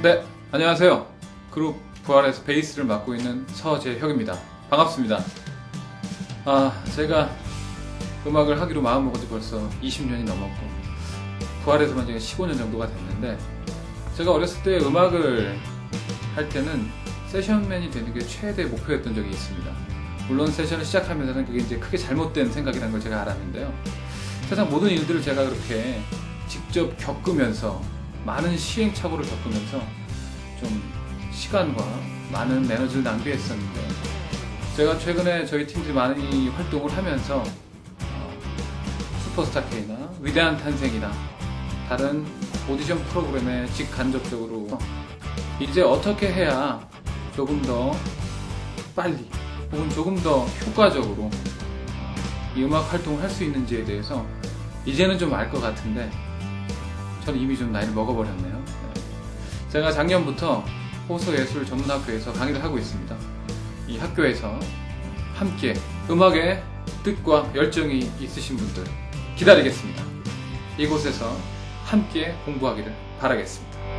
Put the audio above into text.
네, 안녕하세요. 그룹 부활에서 베이스를 맡고 있는 서재혁입니다. 반갑습니다. 아, 제가 음악을 하기로 마음먹은 지 벌써 20년이 넘었고, 부활에서만 제가 15년 정도가 됐는데, 제가 어렸을 때 음악을 할 때는 세션맨이 되는 게 최대 목표였던 적이 있습니다. 물론 세션을 시작하면서는 그게 이제 크게 잘못된 생각이라는 걸 제가 알았는데요. 세상 모든 일들을 제가 그렇게 직접 겪으면서 많은 시행착오를 겪으면서 좀 시간과 많은 에너지를 낭비했었는데 제가 최근에 저희 팀들이 많이 활동을 하면서 어, 슈퍼스타 K나 위대한 탄생이나 다른 오디션 프로그램에 직간접적으로 이제 어떻게 해야 조금 더 빨리 혹은 조금 더 효과적으로 이 음악 활동을 할 수 있는지에 대해서 이제는 좀 알 것 같은데 저는 이미 좀 나이를 먹어버렸네요. 네. 제가 작년부터 호소예술 전문학교에서 강의를 하고 있습니다. 이 학교에서 함께 음악에 뜻과 열정이 있으신 분들 기다리겠습니다. 이곳에서 함께 공부하기를 바라겠습니다.